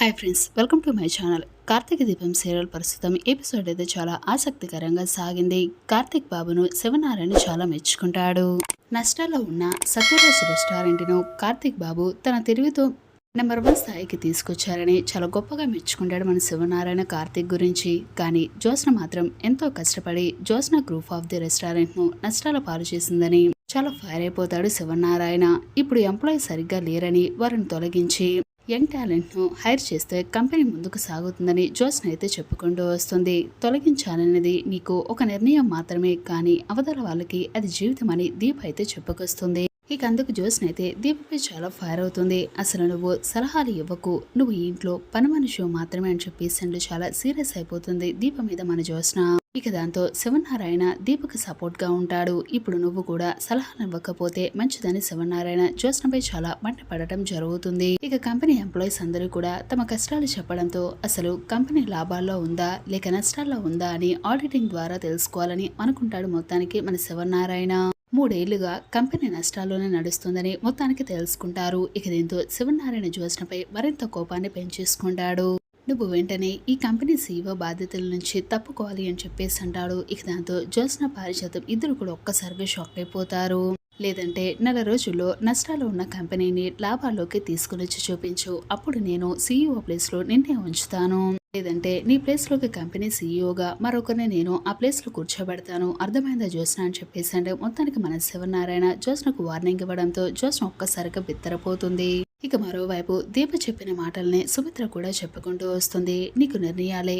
Hi friends welcome to my channel Karthika Deepam serial ప్రస్తుతం episode అయితే చాలా ఆసక్తికరంగా సాగింది. కార్తీక్ బాబును శివనారాయణ చాలా మెచ్చుకుంటాడు. నష్టాల్లో ఉన్న సత్యరాజ్ రెస్టారెంట్ను కార్తీక్ బాబు తన తెలివితో నెంబర్ వన్ స్థాయికి తీసుకొచ్చారని చాలా గొప్పగా మెచ్చుకుంటాడు మన శివనారాయణ కార్తీక్ గురించి. కానీ జ్యోత్స్న మాత్రం ఎంతో కష్టపడి జ్యోత్స్న గ్రూప్ ఆఫ్ ది రెస్టారెంట్ను నష్టాల పాలు చేసిందని. చాలా ఫైర్ అయిపోతాడు శివనారాయణ. ఇప్పుడు ఎంప్లాయీ సరిగ్గా లేరని వారిని తొలగించి యంగ్ టాలెంట్ను హైర్ చేస్తే కంపెనీ ముందుకు సాగుతుందని జోస్న అయితే చెప్పుకుంటూ వస్తుంది. తొలగించాలనేది నీకు ఒక నిర్ణయం మాత్రమే కానీ అవతల వాళ్ళకి అది జీవితం అని దీప్ అయితే చెప్పుకొస్తుంది. ఇక అందుకు జోస్న అయితే దీపపై చాలా ఫైర్ అవుతుంది. అసలు నువ్వు సలహాలు ఇవ్వకు నువ్వు ఇంట్లో పని మనిషి మాత్రమే అని చెప్పి సెండు చాలా సీరియస్ అయిపోతుంది దీప మీద మన జోస్న ఇక దాంతో శివనారాయణ దీపకు సపోర్ట్గా ఉంటాడు. ఇప్పుడు నువ్వు కూడా సలహాలు ఇవ్వకపోతే మంచిదని శివనారాయణ జ్యోత్స్నపై చాలా మంటపడటం జరుగుతుంది. ఇక కంపెనీ ఎంప్లాయీస్ అందరూ కూడా తమ కష్టాలు చెప్పడంతో అసలు కంపెనీ లాభాల్లో ఉందా లేక నష్టాల్లో ఉందా అని ఆడిటింగ్ ద్వారా తెలుసుకోవాలని అనుకుంటాడు మొత్తానికి మన శివనారాయణ. మూడేళ్ళుగా కంపెనీ నష్టాల్లోనే నడుస్తుందని మొత్తానికి తెలుసుకుంటారు. ఇక దీంతో శివనారాయణ జ్యోత్స్నపై మరింత కోపాన్ని పెంచేసుకుంటాడు. నువ్వు వెంటనే ఈ కంపెనీ సీఈఓ బాధ్యతల నుంచి తప్పుకోవాలి అని చెప్పేసి అంటాడు. ఇక దాంతో జ్యోత్స్న పారిజాతం ఇద్దరు కూడా ఒక్కసారిగా షాక్ అయిపోతారు. లేదంటే నెల రోజుల్లో నష్టాలు ఉన్న కంపెనీని లాభాల్లోకి తీసుకుని వచ్చి చూపించు. అప్పుడు నేను సీఈఓ ప్లేస్లో నిన్నే ఉంచుతాను. లేదంటే నీ ప్లేస్లోకి కంపెనీ సీఈఓగా మరొకరిని నేను ఆ ప్లేస్లో కూర్చోబెడతాను. అర్థమైందా జ్యోత్స్న అని చెప్పేసి అంటే మొత్తానికి మన శివనారాయణ జ్యోత్స్నకు వార్నింగ్ ఇవ్వడంతో జ్యోత్స్న ఒక్కసారిగా బిత్తరపోతుంది. ఇక మరోవైపు దీప చెప్పిన మాటల్ని సుమిత్ర కూడా చెప్పుకుంటూ వస్తుంది. నీకు నిర్ణయాలే.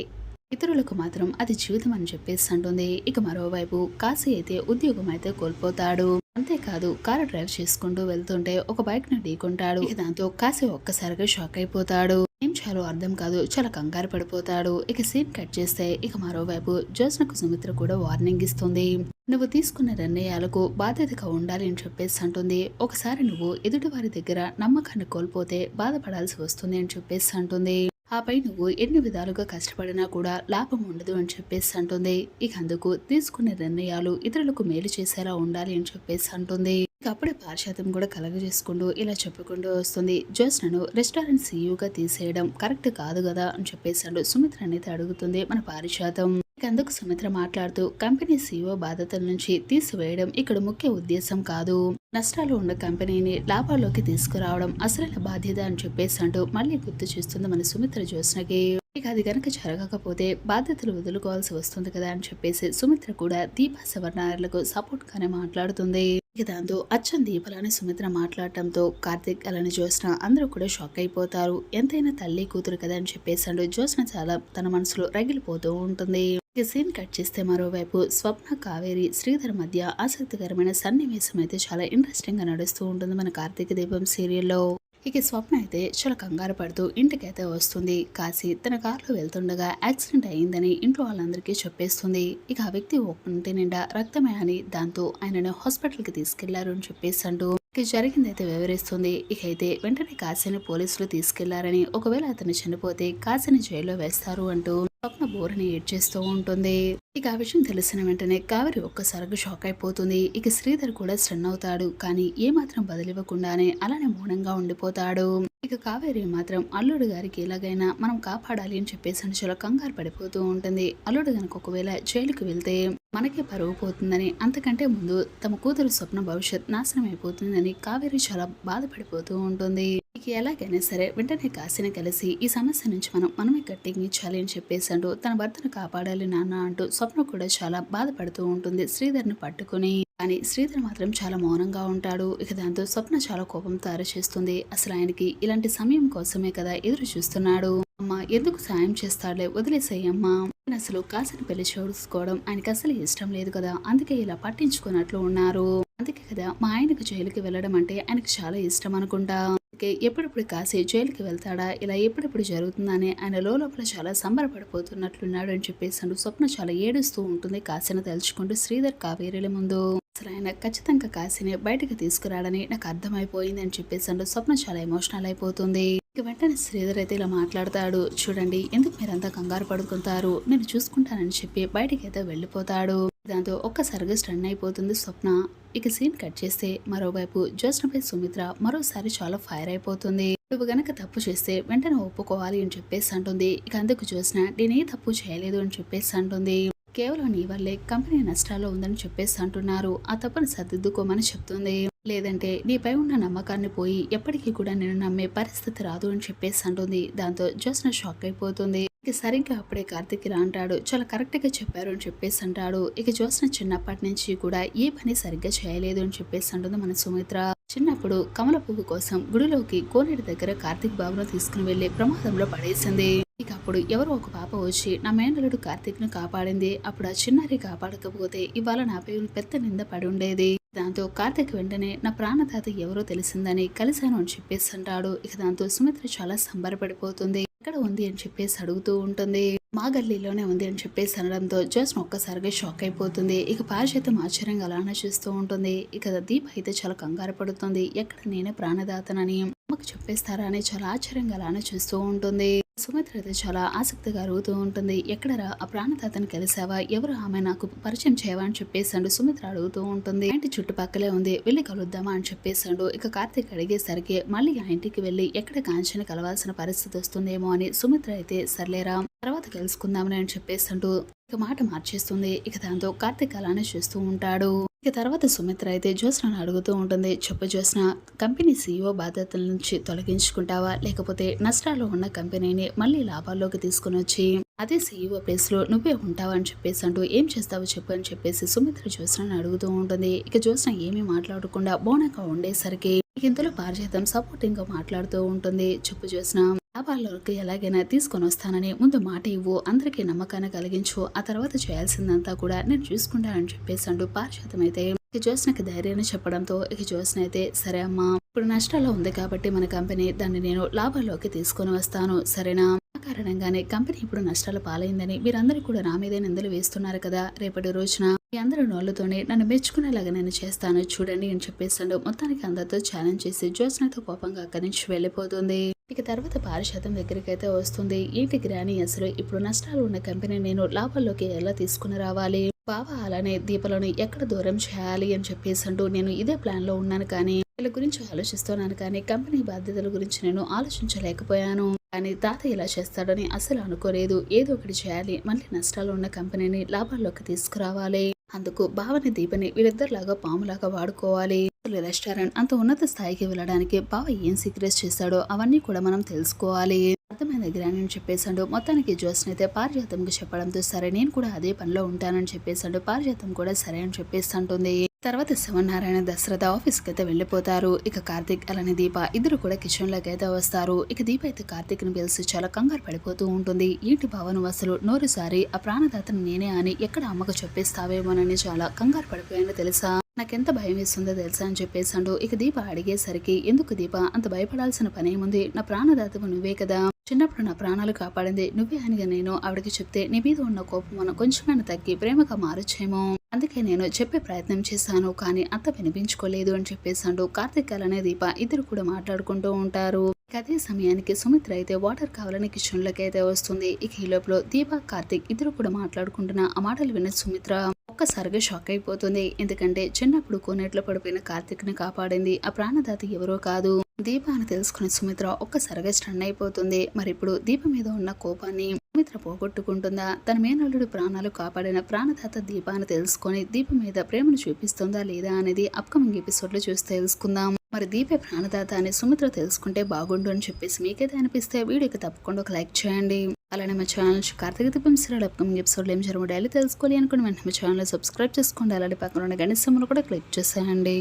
ఇతరులకు మాత్రం అది జీవితం అని చెప్పేసి అంటుంది ఇక మరోవైపు కాశీ అయితే ఉద్యోగం అయితే కోల్పోతాడు. అంతేకాదు కారు డ్రైవ్ చేసుకుంటూ వెళ్తుంటే ఒక బైక్ను ఢీకొంటాడు. ఇక దాంతో కాశీ ఒక్కసారిగా షాక్ అయిపోతాడు. ఏం చాలో అర్థం కాదు చాలా కంగారు పడిపోతాడు. ఇక సీన్ కట్ చేస్తే ఇక మరోవైపు జ్యోత్స్నకు సుమిత్ర కూడా వార్నింగ్ ఇస్తుంది. నువ్వు తీసుకున్న నిర్ణయాలకు బాధ్యతగా ఉండాలి అని చెప్పేసి అంటుంది ఒకసారి నువ్వు ఎదుటి వారి దగ్గర నమ్మకాన్ని కోల్పోతే బాధపడాల్సి వస్తుంది అని చెప్పేసి అంటుంది ఆపై నువ్వు ఎన్ని విధాలుగా కష్టపడినా కూడా లాభం ఉండదు అని చెప్పేసి అంటుంది. ఇక అందుకు తీసుకునే నిర్ణయాలు ఇతరులకు మేలు చేసేలా ఉండాలి అని చెప్పేసి అంటుంది. అప్పుడే పారిశాతం కూడా కలగజేసుకుంటూ ఇలా చెప్పుకుంటూ వస్తుంది. జ్యోత్స్నను రెస్టారెంట్ సీఈఓగా తీసేయడం కరెక్ట్ కాదు కదా అని చెప్పేసాడు సుమిత్ర అనేది అడుగుతుంది మన పారిశాతం అందుకు సుమిత్ర మాట్లాడుతూ కంపెనీ సీఓ బాధ్యతల నుంచి తీసివేయడం ఇక్కడ ముఖ్య ఉద్దేశం కాదు. నష్టాలు ఉన్న కంపెనీని లాభాల్లోకి తీసుకురావడం అసలైన బాధ్యత అని చెప్పేసి అంటూ మళ్ళీ గుర్తు చేస్తుంది మన సుమిత్ర జ్యోత్స్నకి. ఇక అది కనుక జరగకపోతే బాధ్యతలు వదులుకోవాల్సి వస్తుంది కదా అని చెప్పేసి సుమిత్ర కూడా దీపా సవర్ణారులకు సపోర్ట్ గానే మాట్లాడుతుంది. ఇక దాంతో అచ్చం దీపలని సుమిత్ర మాట్లాడటంతో కార్తిక్ అలానే జ్యోత్స్న అందరూ కూడా షాక్ అయిపోతారు. ఎంతైనా తల్లి కూతురు కదా అని చెప్పేసాడు జ్యోత్స్న చాలా తన మనసులో రగిలిపోతూ ఉంటుంది. సీన్ కట్ చేస్తే మరోవైపు స్వప్న కావేరి శ్రీధర్ మధ్య ఆసక్తికరమైన సన్నివేశం అయితే చాలా ఇంట్రెస్టింగ్గా నడుస్తూ ఉంటుంది మన కార్తీక దీపం సీరియల్లో ఇక స్వప్న అయితే చాలా కంగారు పడుతూ ఇంటికైతే వస్తుంది. కాశీ తన కారులో వెళ్తుండగా యాక్సిడెంట్ అయ్యిందని ఇంట్లో వాళ్ళందరికీ చెప్పేస్తుంది. ఇక ఆ వ్యక్తి ఒంటి నిండా రక్తమే అని దాంతో ఆయనను హాస్పిటల్కి తీసుకెళ్ళారు అని చెప్పేసి అంటూ ఇక జరిగిందైతే వివరిస్తుంది. ఇక అయితే వెంటనే కాశీని పోలీసులు తీసుకెళ్ళారని ఒకవేళ అతను చనిపోతే కాశీని జైల్లో వేస్తారు అంటూ స్వప్న బోరుని ఏడ్చేస్తూ ఉంటుంది. ఇక ఆ విషయం తెలిసిన వెంటనే కావేరి ఒక్కసారిగా షాక్ అయిపోతుంది. ఇక శ్రీధర్ కూడా స్టన్ అవుతాడు. కానీ ఏమాత్రం బదిలివ్వకుండానే అలానే మౌనంగా ఉండిపోతాడు. ఇక కావేరి మాత్రం అల్లుడు గారికి ఎలాగైనా మనం కాపాడాలి అని చెప్పేసి అని చాలా కంగారు పడిపోతూ ఉంటుంది. అల్లుడు గనక ఒకవేళ జైలుకి వెళ్తే మనకే పరువు పోతుందని అంతకంటే ముందు తమ కూతురు స్వప్న భవిష్యత్ నాశనం అయిపోతుందని కావేరి చాలా బాధపడిపోతూ ఉంటుంది. ఇక ఎలాగైనా సరే వెంటనే కాశీని కలిసి ఈ సమస్య నుంచి మనం మనమే గట్టెక్కించాలి అని చెప్పేసాడు తన భర్తను కాపాడాలి నాన్న అంటూ స్వప్న కూడా చాలా బాధపడుతూ ఉంటుంది. శ్రీధర్ని పట్టుకుని కానీ శ్రీధర్ మాత్రం చాలా మౌనంగా ఉంటాడు. ఇక దాంతో స్వప్న చాలా కోపంతో అరచేస్తుంది అసలు ఆయనకి ఇలాంటి సమయం కోసమే కదా ఎదురు చూస్తున్నాడు. అమ్మ ఎందుకు సాయం చేస్తాడులే? వదిలేసేయమ్మా అసలు కాసిని పెళ్ళి చూసుకోవడం ఆయనకి అసలు ఇష్టం లేదు కదా. అందుకే ఇలా పట్టించుకున్నట్లు ఉన్నారు. అందుకే కదా మా ఆయనకు జైలుకి వెళ్ళడం అంటే ఆయనకు చాలా ఇష్టం అనుకుంటా. అందుకే ఎప్పుడెప్పుడు కాసి జైలుకి వెళ్తాడా? ఇలా ఎప్పుడెప్పుడు జరుగుతుందని ఆయన లోపల చాలా సంబరపడిపోతున్నట్లున్నాడు అని చెప్పేసి స్వప్న చాలా ఏడుస్తూ ఉంటుంది కాశీని తలుచుకుంటూ శ్రీధర్ కావేరీల ముందు. అసలు ఆయన ఖచ్చితంగా కాశీని బయటకు తీసుకురాడని నాకు అర్థమైపోయింది అని చెప్పేసి స్వప్న చాలా ఎమోషనల్ అయిపోతుంది. ఇక వెంటనే శ్రీధర్ అయితే ఇలా మాట్లాడతాడు చూడండి ఎందుకు మీరంతా కంగారు పడుకుంటారు? నేను చూసుకుంటానని చెప్పి బయటికి అయితే వెళ్ళిపోతాడు. దాంతో ఒక్కసారిగా స్టన్ అయిపోతుంది స్వప్న. ఇక సీన్ కట్ చేస్తే మరోవైపు జ్యోత్స్నపై సుమిత్ర మరోసారి చాలా ఫైర్ అయిపోతుంది. నువ్వు గనక తప్పు చేస్తే వెంటనే ఒప్పుకోవాలి అని చెప్పేసి అంటుంది. ఇక అందుకు చూసిన నేనే తప్పు చేయలేదు అని చెప్పేసి అంటుంది. కేవలం నీ వల్లే కంపెనీ నష్టాల్లో ఉందని చెప్పేసి అంటున్నారు. ఆ తప్పును సర్దిద్దుకోమని చెప్తుంది. లేదంటే నీపై ఉన్న నమ్మకాన్ని పోయి ఎప్పటికీ కూడా నేను నమ్మే పరిస్థితి రాదు అని చెప్పేసి అంటుంది. దాంతో జోస్న షాక్ అయిపోతుంది. ఇక సరిగ్గా అప్పుడే కార్తిక్ రా అంటాడు చాలా కరెక్ట్గా చెప్పారు అని చెప్పేసి అంటాడు. ఇక చూసిన చిన్నప్పటి నుంచి కూడా ఏ పని సరిగ్గా చేయలేదు అని చెప్పేసి అంటుంది మన సుమిత్ర. చిన్నప్పుడు కమల పువ్వు కోసం గుడిలోకి కోనేటి దగ్గర కార్తిక్ బాబును తీసుకుని వెళ్ళి ప్రమాదంలో పడేసింది. ఇక అప్పుడు ఎవరో ఒక పాప వచ్చి నా మేనలుడు కార్తిక్ను కాపాడింది. అప్పుడు ఆ చిన్నారి కాపాడకపోతే ఇవాళ పేరు పెద్ద నింద పడి ఉండేది. దాంతో కార్తిక్ వెంటనే నా ప్రాణదాత ఎవరో తెలిసిందని కలిశాను అని చెప్పేసి అంటాడు. ఇక దాంతో సుమిత్ర చాలా సంబరపడిపోతుంది. ఎక్కడ ఉంది అని చెప్పేసి అడుగుతూ ఉంటుంది. మా గల్లీలోనే ఉంది అని చెప్పేసి అనడంతో జస్ట్ ఒక్కసారిగా షాక్ అయిపోతుంది. ఇక పారిచేతం ఆశ్చర్యంగా అలానే చూస్తూ ఉంటుంది. ఇక దీప అయితే చాలా కంగారు పడుతుంది. ఎక్కడ నేనే ప్రాణదాతనని అమ్మకు చెప్పేస్తారా అని చాలా ఆశ్చర్యంగా అలానే చూస్తూ ఉంటుంది. సుమిత్ర అయితే చాలా ఆసక్తిగా అడుగుతూ ఉంటుంది. ఎక్కడరా? ఆ ప్రాణదాతను కలిసావా? ఎవరు ఆమె? నాకు పరిచయం చేయవా? అని చెప్పేసాడు సుమిత్ర అడుగుతూ ఉంటుంది. ఇంటి చుట్టుపక్కలే ఉంది. వెళ్ళి కలుద్దామా? అని చెప్పేసాడు ఇక కార్తీక్ అడిగేసరికి మళ్ళీ ఆ ఇంటికి వెళ్ళి ఎక్కడ కాంచని కలవాల్సిన పరిస్థితి వస్తుందేమో అని సుమిత్ర అయితే సర్లేరా తర్వాత కలుసుకుందామని అని చెప్పేసంటూ ఇక మాట మార్చేస్తుంది. ఇక దాంతో కార్తీక్ అలానే చూస్తూ ఉంటాడు. ఇక తర్వాత సుమిత్ర అయితే జ్యోత్స్నను అడుగుతూ ఉంటుంది చెప్పు జ్యోత్స్న కంపెనీ సీఈఓ బాధ్యతల నుంచి తొలగించుకుంటావా? లేకపోతే నష్టాల్లో ఉన్న కంపెనీని మళ్ళీ లాభాల్లోకి తీసుకుని వచ్చి అదే సీఈఓ ప్లేస్లో నువ్వే ఉంటావా? అని చెప్పేసి అంటూ ఏం చేస్తావో చెప్పు? అని చెప్పేసి సుమిత్ర జ్యోత్స్నను అడుగుతూ ఉంటుంది. ఇక జ్యోత్స్న ఏమీ మాట్లాడకుండా బోనక ఉండేసరికి ఇంతలో పారిజాతం సపోర్టింగ్గా మాట్లాడుతూ ఉంటుంది. చెప్పు జ్యోత్స్న లాభాల్లోకి ఎలాగైనా తీసుకొని వస్తానని ముందు మాట ఇవ్వు అందరికీ నమ్మకాన్ని కలిగించు ఆ తర్వాత చేయాల్సిందంతా కూడా నేను చూసుకుంటానని చెప్పేసి పారిశాతం అయితే ఇక జ్యోత్స్నకి ధైర్యాన్ని చెప్పడంతో ఇక జ్యోత్స్న అయితే సరే అమ్మా ఇప్పుడు నష్టాల్లో ఉంది కాబట్టి మన కంపెనీ దాన్ని నేను లాభాల్లోకి తీసుకొని వస్తాను సరేనా? ఆ కారణంగానే కంపెనీ ఇప్పుడు నష్టాలు పాలైందని మీరందరూ కూడా నా మీదే నిందలు వేస్తున్నారు కదా రేపటి రోజున మీ అందరి నోళ్ళతోనే నన్ను మెచ్చుకునేలాగా నేను చేస్తాను చూడండి అని చెప్పేసాడు మొత్తానికి అందరితో ఛాలెంజ్ చేసి జ్యోత్స్నతో కోపంగా అక్కడి నుంచి వెళ్ళిపోతుంది. ఇక తర్వాత పారిశాతం దగ్గరికి అయితే వస్తుంది. ఏంటి గ్రాని అసలు ఇప్పుడు నష్టాలు ఉన్న కంపెనీ నేను లాభాల్లోకి ఎలా తీసుకుని రావాలి? బావ అలానే దీపలను ఎక్కడ దూరం చేయాలి అని చెప్పేసి అంటూ నేను ఇదే ప్లాన్లో ఉన్నాను కానీ వీళ్ళ గురించి ఆలోచిస్తున్నాను కానీ కంపెనీ బాధ్యతల గురించి నేను ఆలోచించలేకపోయాను. కానీ తాత ఇలా చేస్తాడని అసలు అనుకోలేదు. ఏదో ఒకటి చేయాలి. మళ్ళీ నష్టాలు ఉన్న కంపెనీని లాభాల్లోకి తీసుకురావాలి. అందుకు బావని దీపని వీళ్ళిద్దరిలాగా పాములాగా వాడుకోవాలి. అసలు రెస్టారెంట్ అంత ఉన్నత స్థాయికి వెళ్ళడానికి బావ ఏం సీక్రెట్స్ చేశాడో అవన్నీ కూడా మనం తెలుసుకోవాలి. అర్థమైన దగ్గర అని చెప్పేశాడు. మొత్తానికి జోస్ని అయితే పారిజాతంకి చెప్పడంతో సరే నేను కూడా అదే పనిలో ఉంటానని చెప్పేశాడు. పారిజాతం కూడా సరే అని చెప్పేస్తుంటుంది తర్వాత శివనారాయణ దశరథ ఆఫీస్కి అయితే వెళ్ళిపోతారు. ఇక కార్తిక్ అలానే దీప ఇద్దరు కూడా కిచెన్లోకి అయితే వస్తారు. ఇక దీప అయితే కార్తీక్ని పిలిచి చాలా కంగారు పడిపోతూ ఉంటుంది. ఏంటి భావను అసలు నోరుసారి ఆ ప్రాణదాతను నేనే అని ఎక్కడ అమ్మకు చెప్పేస్తావేమోనని చాలా కంగారు పడిపోయాను తెలుసా? నాకెంత భయం వేస్తుందో తెలుసా అని చెప్పేసాడు ఇక దీప అడిగేసరికి ఎందుకు దీప? అంత భయపడాల్సిన పనేముంది నా ప్రాణదాతవు నువ్వే కదా. చిన్నప్పుడు నా ప్రాణాలు కాపాడింది నువ్వే అనిగా నేను ఆవిడకి చెప్తే నీ మీద ఉన్న కోపం మనం కొంచెమైనా తగ్గి ప్రేమగా మారొచ్చేమో. అందుకే నేను చెప్పే ప్రయత్నం చేశాను కానీ అంత వినిపించుకోలేదు అని చెప్పేశాడు కార్తిక్ అలానే దీప ఇద్దరు కూడా మాట్లాడుకుంటూ ఉంటారు. అదే సమయానికి సుమిత్ర అయితే వాటర్ కావాలని కిచెన్లోకి అయితే వస్తుంది. ఇక ఈ లోపల దీప కార్తిక్ ఇద్దరు కూడా మాట్లాడుకుంటున్న ఆ మాటలు విన్న సుమిత్ర ఒక్కసారిగా షాక్ అయిపోతుంది. ఎందుకంటే చిన్నప్పుడు కోనేట్లో పడిపోయిన కార్తిక్ని కాపాడింది. ఆ ప్రాణదాత ఎవరో కాదు. దీప అని తెలుసుకున్న సుమిత్ర ఒక్కసారిగా స్టన్ అయిపోతుంది. మరి ఇప్పుడు దీప మీద ఉన్న కోపాన్ని సుమిత్ర పోగొట్టుకుంటుందా? తన మేనల్లుడు ప్రాణాలు కాపాడిన ప్రాణదాత దీప అని తెలుసుకొని దీప మీద ప్రేమను చూపిస్తుందా లేదా అనేది అప్కమింగ్ ఎపిసోడ్లో చూసి తెలుసుకుందాం. మరి దీపే ప్రాణదాత అని సుమిత్ర తెలుసుకుంటే బాగుండు అని చెప్పేసి మీకైతే అనిపిస్తే వీడియోకి తప్పకుండా ఒక లైక్ చేయండి. అలానే మా channel Karthika Deepam serial upcoming ఎపిసోడ్లో ఏం జరగడం డైలీ తెలుసుకోవాలి అనుకుని వెంటనే మా ఛానల్ సబ్స్క్రైబ్ చేసుకోండి. అలాంటి పక్కన ఉన్న గణేశ్ కూడా క్లిక్ చేసేయండి.